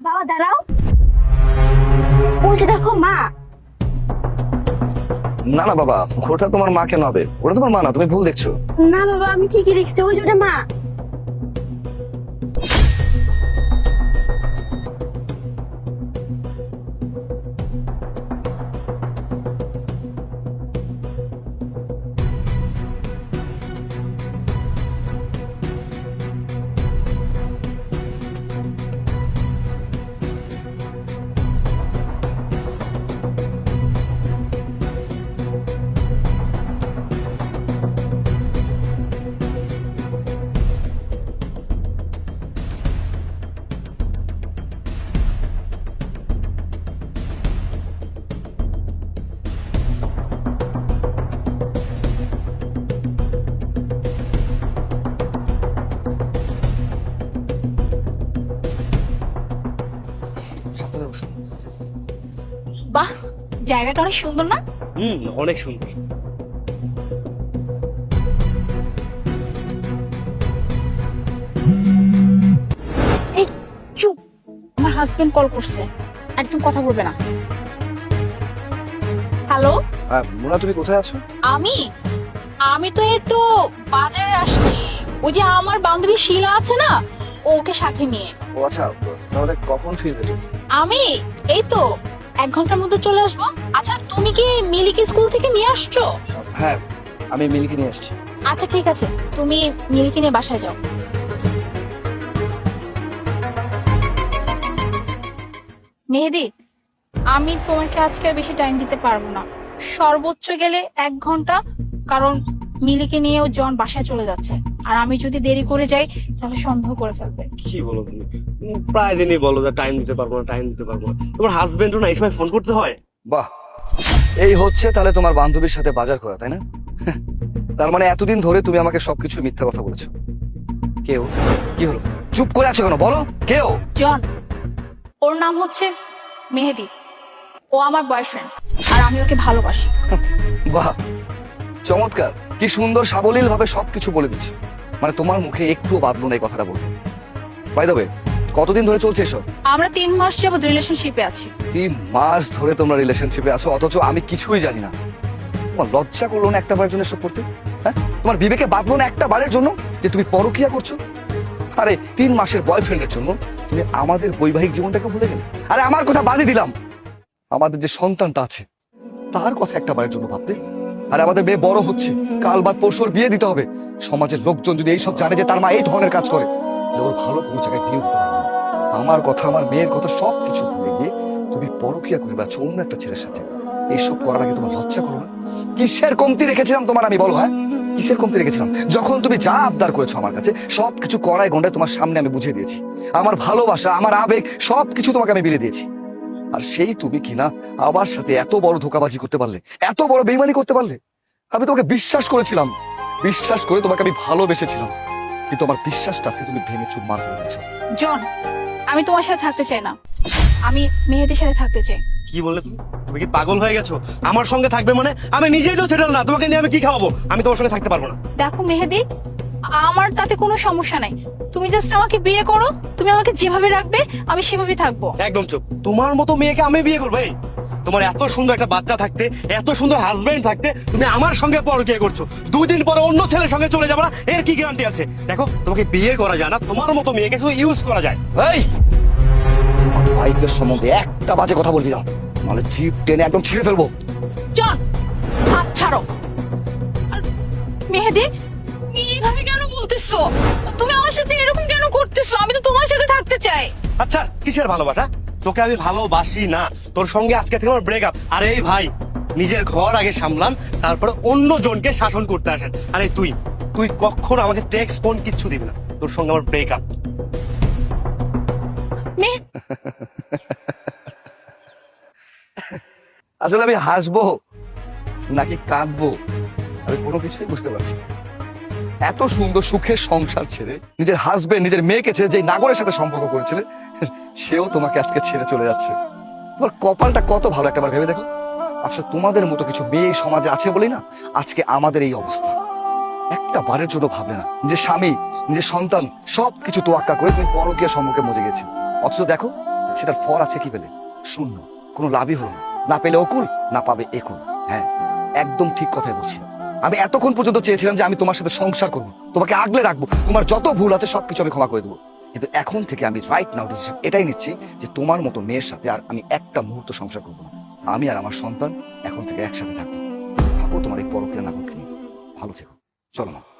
বাবা দাঁড়াও। দেখো মা। না না বাবা ওটা তোমার মা কেন হবে। ওটা তোমার মা না তুমি ভুল দেখছ। না বাবা আমি ঠিকই দেখছি। ওই যে ওটা মা। জায়গাটা অনেক সুন্দর না? হুম অনেক সুন্দর। এই চুপ। আমার হাজবেন্ড কল করছে। একদম কথা বলবে না। হ্যালো হ্যাঁ মোনা তুমি কোথায় আছো? আমি? আমি তো এই তো বাজারে আসছি। ওই যে আমার বান্ধবী শিলা আছে না ওকে সাথে নিয়ে। ও আচ্ছা তাহলে কখন ফিরবে? তুমি আমি? এই তো। এক ঘণ্টার মধ্যে চলে আসব? আচ্ছা তুমি কি মিলিকে স্কুল থেকে নিয়ে আসছো? হ্যাঁ আমি মিলিকে নিয়ে আসছি। আচ্ছা ঠিক আছে। তুমি মিলিকে নিয়ে বাসায় যাও। মেহেদি আমি তোমাকে আজকে আর বেশি টাইম দিতে পারব না। সর্বোচ্চ গেলে এক ঘণ্টা কারণ মিলিকে নিয়েও জন বাসায় চলে যাচ্ছে। আর আমি যদি দেরি করে যাই তাহলে সন্দেহ করে ফেলবে। কি বলো তুমি? প্রায় দিনই বলো যে টাইম দিতে পারব না টাইম দিতে পারব না। তোমার হাজবেন্ডও না এই সময় ফোন করতে হয়? বাহ। এই হচ্ছে তাহলে তোমার বান্ধবীর সাথে বাজার করা তাই না? তার মানে এতদিন ধরে তুমি আমাকে সবকিছু মিথ্যা কথা বলেছ। কেউ? কি হলো? চুপ করে আছো কেন? বলো। কেউ? জন ওর নাম হচ্ছে মেহেদি। ও আমার বয়ফ্রেন্ড আর আমি ওকে ভালোবাসি। বাহ। চমৎকার। কি সুন্দর সাবলীল ভাবে সবকিছু বলে দিচ্ছে। মানে তোমার মুখে একটুও বাদলো না এই কথাটা বলতে। বাই দেবে কতদিন ধরে চলছে এসব? আমরা তিন মাস যাবত রিলেশনশিপে আছি। তিন মাস ধরে তোমরা রিলেশনশিপে আছো অথচ আমি কিছুই জানি না। তোমার লজ্জা করল না একটা বারের জন্য এসব করতে? হ্যাঁ? তোমার বিবেকে বাঁধলো না একটা বারের জন্য যে তুমি পরকিয়া করছ? আরে তিন মাসের বয়ফ্রেন্ডের জন্য তুমি আমাদের বৈবাহিক জীবনটাকে ভুলে গেলে। আরে আমার কথা বাদই দিলাম। আমাদের যে সন্তানটা আছে তার কথা একটা বারের জন্য ভাবতে আরে আমাদের মেয়ে বড় হচ্ছে। কাল বাদ পরশুর বিয়ে দিতে হবে। সমাজের লোকজন যদি এইসব জানে যে তার মা এই ধরনের কাজ করে ওর ভালো কোনো জায়গায় বিয়ে দিতে পারবে আমার কথা, আমার মেয়ের কথা সব কিছু ভুলে গিয়ে তুমি পরকিয়া করে বেড়াচ্ছ অন্য একটা ছেলের সাথে। এইসব করার আগে তোমার লজ্জা করো না। কিসের কমতি রেখেছিলাম তোমার আমি, বলো হ্যাঁ? কিসের কমতি রেখেছিলাম? যখন তুমি যা আবদার করেছ আমার কাছে সব কিছু করায় গন্ডায় তোমার সামনে আমি বুঝিয়ে দিয়েছি। আমার ভালোবাসা, আমার আবেগ সব কিছু তোমাকে আমি বিলে দিয়েছি। আর সেই তুমি কিনা আমার সাথে এত বড় ধোকাবাজি করতে পারলে এত বড় বেইমানি করতে পারলে? আমি তোমাকে বিশ্বাস করেছিলাম বিশ্বাস করে তোমাকে আমি ভালোবেসেছিলাম। কিন্তু আমার বিশ্বাসটা আজকে তুমি ভেঙে চুরমার করে দিয়েছ। জন আমি তোমার সাথে থাকতে চাই না। আমি মেহেদির সাথে থাকতে চাই। কি বললে তুমি? তুমি কি পাগল হয়ে গেছো? আমার সঙ্গে থাকবে মানে আমি নিজেই তো সেটেল না তোমাকে নিয়ে আমি কি খাওয়াবো? আমি তোমার সঙ্গে থাকতে পারব না। দেখো মেহেদি আমার তাতে কোনো সমস্যা নাই। তুমি জাস্ট আমাকে বিয়ে করো তুমি আমাকে যেভাবে রাখবে আমি সেভাবেই থাকব। একদম চুপ। তোমার মতো মেয়েকে আমি বিয়ে করব এই? তোমার এত সুন্দর একটা বাচ্চা থাকতে এত সুন্দর হাজবেন্ড থাকতে তুমি আমার সঙ্গে পরকিয়া করছ। দুই দিন পরে অন্য ছেলের সঙ্গে চলে যাবে না এর কি গ্যারান্টি আছে? দেখো তোমাকে বিয়ে করা যায় না তোমার মতো মেয়েকে শুধু ইউজ করা যায়। এই! ওয়াইফের সম্বন্ধে একটা বাজে কথা বলবি না। মানে জিপ টেনে একদম ছিঁড়ে ফেলব। জন হাত ছাড়ো। মেহেদি এইভাবে কেন বলতেছো? তুমি আমার সাথে এরকম কেন করতেছো? আমি তো তোমার সাথে থাকতে চাই। আচ্ছা কিসের ভালোবাসা? তোকে আমি ভালোবাসি না। তোর সঙ্গে আজকে থেকে আমার ব্রেকআপ আর এই ভাই নিজের ঘর আগে সামলান তারপরে অন্য জনকে শাসন করতে আসেন। আরে তুই তুই কখনো আমাকে টেক্স ফোন কিচ্ছু দিবি না। তোর সঙ্গে আমার ব্রেকআপ আসলে আমি হাসবো নাকি কাঁদবো আমি কোনো কিছুই বুঝতে পারছি না। এত সুন্দর সুখের সংসার ছেড়ে নিজের হাজবেন্ড নিজের মেয়েকে ছেড়ে যে নাগরের সাথে সম্পর্ক করেছিলে, সেও তোমাকে আজকে ছেড়ে চলে যাচ্ছে। তোমার কপালটা কত ভালো একবার ভেবে দেখো। আসলে তোমাদের মতো কিছু মেয়ে সমাজে আছে বলেই না? আজকে আমাদের এই অবস্থা। একটা বারের জন্য ভাবলে না। নিজের স্বামী, নিজের সন্তান সব কিছু তোয়াক্কা করে তুমি পরকীয় সম্মুখে মজে গেছে। অথচ দেখো, সেটার ফল আছে কি পেলে? শূন্য। কোনো লাভই হলো না। না পেলে অকুল, না পাবে একুল। হ্যাঁ একদম ঠিক কথাই বলছি। আমি এতক্ষণ পর্যন্ত চেয়েছিলাম যে আমি তোমার সাথে সংসার করব। তোমাকে আগলে রাখব। তোমার যত ভুল আছে সবকিছু আমি ক্ষমা করে দেবো। কিন্তু এখন থেকে আমি রাইট নাও ডিসিশন এটাই নিচ্ছি যে তোমার মতো মেয়ের সাথে আর আমি একটা মুহূর্ত সংসার করব না। আমি আর আমার সন্তান এখন থেকে একসাথে থাকব। থাকো তোমার এই পরকের নাগরকে ভালো থেকো। চলো মা।